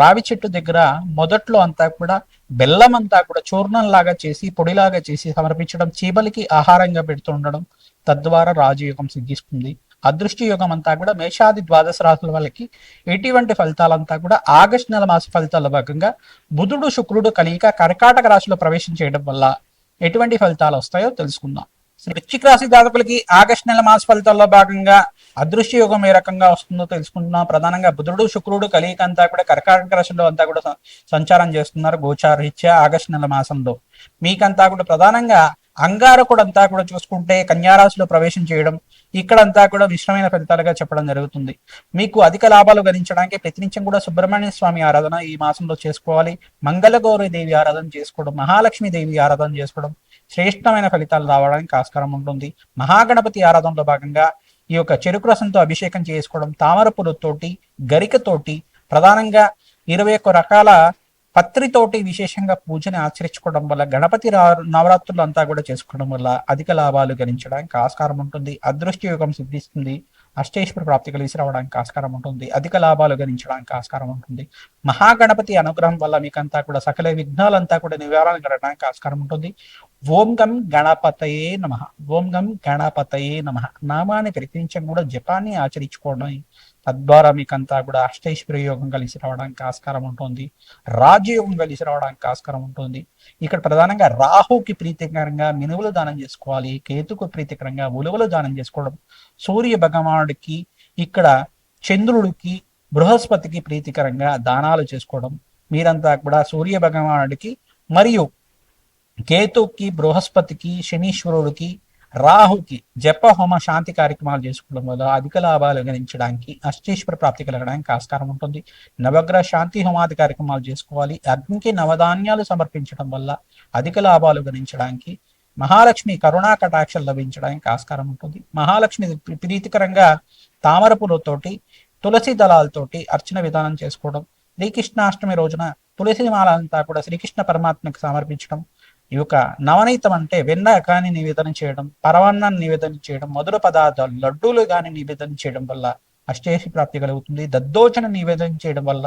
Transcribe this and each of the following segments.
రావి చెట్టు దగ్గర మొదట్లో అంతా కూడా బెల్లం అంతా కూడా చూర్ణం లాగా చేసి పొడిలాగా చేసి సమర్పించడం చీమలకి ఆహారంగా పెడుతుండడం తద్వారా రాజయోగం సిద్ధిస్తుంది. అదృష్టి యోగం అంతా కూడా మేషాది ద్వాదశ రాసుల వాళ్ళకి ఎటువంటి ఫలితాలంతా కూడా ఆగస్టు నెల మాస ఫలితాల భాగంగా బుధుడు శుక్రుడు కలియక కర్కాటక రాశిలో ప్రవేశం చేయడం వల్ల ఎటువంటి ఫలితాలు వస్తాయో తెలుసుకుందాం. వృశ్చిక రాశి జాతకులకి ఆగస్టు నెల మాస ఫలితాల్లో భాగంగా అదృశ్య యోగం ఏ రకంగా వస్తుందో తెలుసుకుంటున్నాం. ప్రధానంగా బుధుడు శుక్రుడు కలియిక అంతా కూడా కర్కాటక రాశిలో అంతా కూడా సంచారం చేస్తున్నారు గోచారరీత్యా ఆగస్టు నెల మాసంలో. మీకంతా కూడా ప్రధానంగా అంగారకుడు అంతా కూడా చూసుకుంటే కన్యారాశిలో ప్రవేశం చేయడం ఇక్కడంతా కూడా మిశ్రమైన ఫలితాలుగా చెప్పడం జరుగుతుంది. మీకు అధిక లాభాలు గణించడానికి ప్రతినిత్యం కూడా సుబ్రహ్మణ్య స్వామి ఆరాధన ఈ మాసంలో చేసుకోవాలి. మంగళగౌరి దేవి ఆరాధన చేసుకోవడం మహాలక్ష్మి దేవి ఆరాధన చేసుకోవడం శ్రేష్టమైన ఫలితాలు రావడానికి ఆస్కారం ఉంటుంది. మహాగణపతి ఆరాధనలో భాగంగా ఈ యొక్క చెరుకు రసంతో అభిషేకం చేసుకోవడం తామర పులుతోటి గరికతోటి ప్రధానంగా ఇరవై ఒక్క రకాల పత్రితోటి విశేషంగా పూజని ఆచరించుకోవడం వల్ల గణపతి రా- నవరాత్రులు అంతా కూడా చేసుకోవడం వల్ల అధిక లాభాలు గణించడానికి ఆస్కారం ఉంటుంది. అదృష్ట యోగం సిద్ధిస్తుంది. అష్టేశ్వర ప్రాప్తి కలిసి రావడానికి ఆస్కారం ఉంటుంది. అధిక లాభాలు గణించడానికి ఆస్కారం ఉంటుంది. మహాగణపతి అనుగ్రహం వల్ల మీకంతా కూడా సకల విఘ్నాలంతా కూడా నివారణ జరగడానికి ఆస్కారం ఉంటుంది. ఓం గం గణపతయే నమ. ఓం గం గణపతయే నమ. నామాన్ని ప్రతినిత్యం కూడా జపాన్ని ఆచరించుకోవడం తద్వారా మీకంతా కూడా అష్టైశ్వర్య యోగం కలిసి రావడానికి ఆస్కారం ఉంటుంది. రాజయోగం కలిసి రావడానికి ఆస్కారం ఉంటుంది. ఇక్కడ ప్రధానంగా రాహుకి ప్రీతికరంగా మినువులు దానం చేసుకోవాలి. కేతుకు ప్రీతికరంగా ఉలువలు దానం చేసుకోవడం. సూర్య భగవానుడికి ఇక్కడ చంద్రుడికి బృహస్పతికి ప్రీతికరంగా దానాలు చేసుకోవడం. మీరంతా కూడా సూర్య భగవానుడికి మరియు కేతుకి బృహస్పతికి శనీశ్వరుడికి రాహుకి జప హోమ శాంతి కార్యక్రమాలు చేసుకోవడం వల్ల అధిక లాభాలు గణించడానికి అష్టేశ్వర ప్రాప్తి కలగడానికి ఆస్కారం ఉంటుంది. నవగ్రహ శాంతి హోమాది కార్యక్రమాలు చేసుకోవాలి. అగ్నికి నవధాన్యాలు సమర్పించడం వల్ల అధిక లాభాలు గణించడానికి మహాలక్ష్మి కరుణా కటాక్షలు లభించడానికి ఆస్కారం ఉంటుంది. మహాలక్ష్మి ప్రీతికరంగా తామర పూలతోటి తులసి దళాలతోటి అర్చన విధానం చేసుకోవడం శ్రీకృష్ణాష్టమి రోజున తులసి మాల అంతా కూడా శ్రీకృష్ణ పరమాత్మకి సమర్పించడం ఈ యొక్క నవనీతం అంటే వెన్న కానీ నివేదన చేయడం పరవాన్నాన్ని నివేదన చేయడం మధుర పదార్థాలు లడ్డూలు కానీ నివేదన చేయడం వల్ల అష్టేషి ప్రాప్తి కలుగుతుంది. దద్దోచన నివేదన చేయడం వల్ల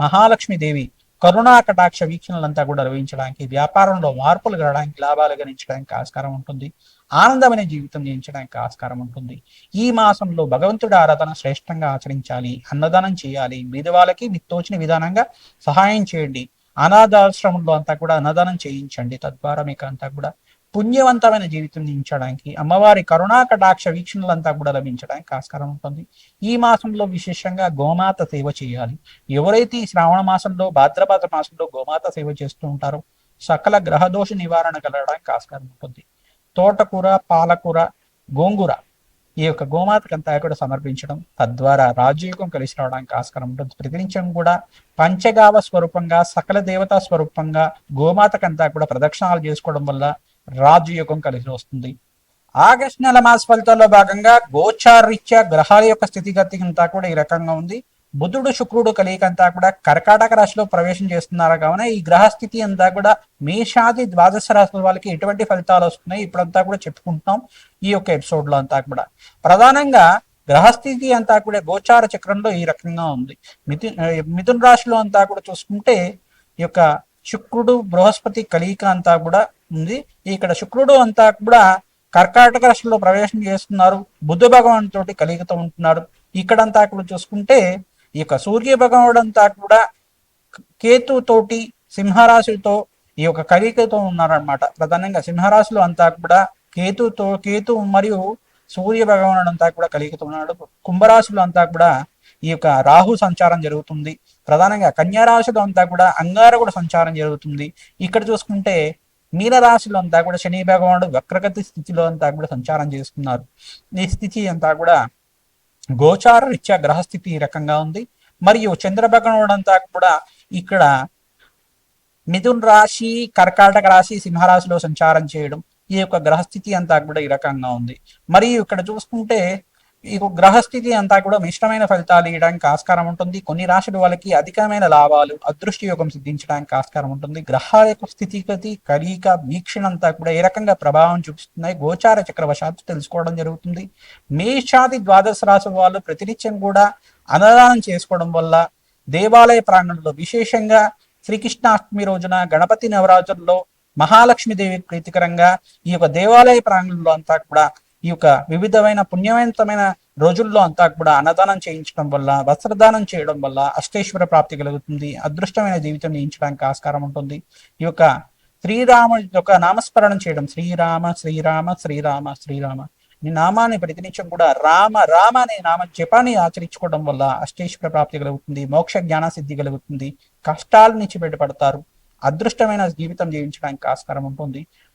మహాలక్ష్మి దేవి కరుణా కటాక్ష వీక్షణలంతా కూడా లభించడానికి వ్యాపారంలో మార్పులు గడడానికి లాభాలు గణించడానికి ఆస్కారం ఉంటుంది. ఆనందమైన జీవితం జీవించడానికి ఆస్కారం ఉంటుంది. ఈ మాసంలో భగవంతుడి ఆరాధన శ్రేష్టంగా ఆచరించాలి అన్నదానం చేయాలి. మీద వాళ్ళకి మీకు తోచిన విధానంగా సహాయం చేయండి. అనాథాశ్రమంలో అంతా కూడా అన్నదానం చేయించండి. తద్వారా మీకు అంతా కూడా పుణ్యవంతమైన జీవితం నించడానికి అమ్మవారి కరుణా కటాక్ష వీక్షణలంతా కూడా లభించడానికి ఆస్కారం ఉంటుంది. ఈ మాసంలో విశేషంగా గోమాత సేవ చేయాలి. ఎవరైతే ఈ శ్రావణ మాసంలో భాద్రపద మాసంలో గోమాత సేవ చేస్తూ ఉంటారో సకల గ్రహదోష నివారణ కలగడానికి ఆస్కారం ఉంటుంది. తోటకూర పాలకూర గోంగూర ఈ యొక్క గోమాతకు అంతా కూడా సమర్పించడం తద్వారా రాజయోగం కలిసి రావడానికి ఆస్కారం ఉంటుంది. ప్రతినిత్యం కూడా పంచగావ స్వరూపంగా సకల దేవతా స్వరూపంగా గోమాతకంతా కూడా ప్రదక్షిణాలు చేసుకోవడం వల్ల రాజయోగం కలిసి వస్తుంది. ఆగస్ట్ నెల మాస ఫలితాల్లో భాగంగా గోచారీత్యా గ్రహాల యొక్క స్థితిగతి అంతా కూడా ఈ రకంగా ఉంది. బుధుడు శుక్రుడు కలియక అంతా కూడా కర్కాటక రాశిలో ప్రవేశం చేస్తున్నారు? కావున ఈ గ్రహస్థితి అంతా కూడా మేషాది ద్వాదశ రాశుల వాళ్ళకి ఎటువంటి ఫలితాలు వస్తున్నాయి? ఇప్పుడంతా కూడా చెప్పుకుంటున్నాం ఈ యొక్క ఎపిసోడ్లో అంతా కూడా. ప్రధానంగా గ్రహస్థితి అంతా కూడా గోచార చక్రంలో ఈ రకంగా ఉంది. మిథు మిథున్ రాశిలో అంతా కూడా చూసుకుంటే ఈ యొక్క శుక్రుడు బృహస్పతి కలియిక అంతా కూడా ఉంది. ఇక్కడ శుక్రుడు అంతా కూడా కర్కాటక రాశిలో ప్రవేశం చేస్తున్నారు. బుద్ధ భగవాన్ తోటి కలిగితో ఉంటున్నారు. ఇక్కడంతా కూడా చూసుకుంటే ఈ యొక్క సూర్య భగవానుడు అంతా కూడా కేతుతోటి సింహరాశులతో సింహరాశితో ఈ యొక్క కలికతో ఉన్నారనమాట ప్రధానంగా సింహరాశులు అంతా కూడా కేతుతో కేతు మరియు సూర్య భగవానుడు అంతా కూడా కలిగితో ఉన్నాడు. కుంభరాశులు అంతా కూడా ఈ యొక్క రాహు సంచారం జరుగుతుంది. ప్రధానంగా కన్యారాశులు అంతా కూడా అంగారకుడు సంచారం జరుగుతుంది. ఇక్కడ చూసుకుంటే మీనరాశులు అంతా కూడా శని భగవానుడు వక్రగతి స్థితిలో అంతా కూడా సంచారం చేస్తున్నారు ఈ స్థితి అంతా కూడా గోచార రీత్యా గ్రహస్థితి ఈ రకంగా ఉంది. మరియు చంద్రభగనుడంతా కూడా ఇక్కడ మిథున్ రాశి కర్కాటక రాశి సింహరాశిలో సంచారం చేయడం ఈ యొక్క గ్రహస్థితి అంతా కూడా ఈ రకంగా ఉంది. మరియు ఇక్కడ చూసుకుంటే ఈ గ్రహస్థితి అంతా కూడా మిశ్రమైన ఫలితాలు ఇవ్వడానికి ఆస్కారం ఉంటుంది. కొన్ని రాశుల వాళ్ళకి అధికమైన లాభాలు అదృష్టి యోగం సిద్ధించడానికి ఆస్కారం ఉంటుంది. గ్రహాల యొక్క స్థితిగతి కలియిక వీక్షణ అంతా కూడా ఏ రకంగా ప్రభావం చూపిస్తున్నాయి? గోచార చక్రవశాత్తు తెలుసుకోవడం జరుగుతుంది. మేషాది ద్వాదశ రాశుల వాళ్ళు ప్రతినిత్యం కూడా అన్నదానం చేసుకోవడం వల్ల దేవాలయ ప్రాంగణంలో విశేషంగా శ్రీకృష్ణాష్టమి రోజున గణపతి నవరాత్రుల్లో మహాలక్ష్మీదేవి ప్రీతికరంగా ఈ యొక్క దేవాలయ ప్రాంగణంలో అంతా కూడా ఈ యొక్క వివిధమైన పుణ్యవంతమైన రోజుల్లో అంతా కూడా అన్నదానం చేయించడం వల్ల వస్త్రదానం చేయడం వల్ల అష్టేశ్వర ప్రాప్తి కలుగుతుంది అదృష్టమైన జీవితం జీవించడానికి ఆస్కారం ఉంటుంది. ఈ యొక్క శ్రీరామ యొక్క నామస్మరణం చేయడం శ్రీరామ శ్రీరామ శ్రీరామ శ్రీరామ నీ నామాన్ని ప్రతినిత్యం కూడా రామ రామ అనే నామ జపాన్ని ఆచరించుకోవడం వల్ల అష్టేశ్వర ప్రాప్తి కలుగుతుంది మోక్ష జ్ఞాన సిద్ధి కలుగుతుంది కష్టాల నుంచి బయటపడతారు అదృష్టమైన జీవితం జీవించడానికి ఆస్కారం ఉంటుంది.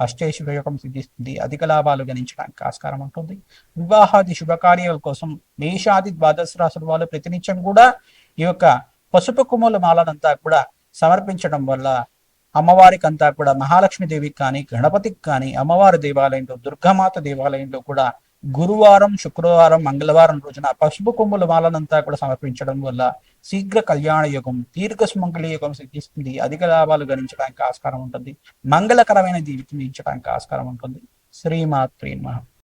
అష్టైశ్వర్యకం సిద్ధిస్తుంది. అధిక లాభాలు గణించడానికి ఆస్కారం ఉంటుంది. వివాహాది శుభకార్యాల కోసం మేషాది ద్వాదశ రాసుల వాళ్ళు ప్రతినిత్యం కూడా ఈ యొక్క పసుపు కుమ్ముల మాలనంతా కూడా సమర్పించడం వల్ల అమ్మవారికి అంతా కూడా మహాలక్ష్మీదేవికి కానీ గణపతికి కానీ అమ్మవారి దేవాలయంలో దుర్గామాత దేవాలయంలో కూడా గురువారం శుక్రవారం మంగళవారం రోజున పసుపు కొమ్ముల మాలనంతా కూడా సమర్పించడం వల్ల శీఘ్ర కళ్యాణ యుగం దీర్ఘ సుమంగళ యుగం సిద్ధిస్తుంది. అధిక లాభాలు గణించడానికి ఆస్కారం ఉంటుంది. మంగళకరమైన జీవితం జీవించడానికి ఆస్కారం ఉంటుంది. శ్రీమాత్రీ మహా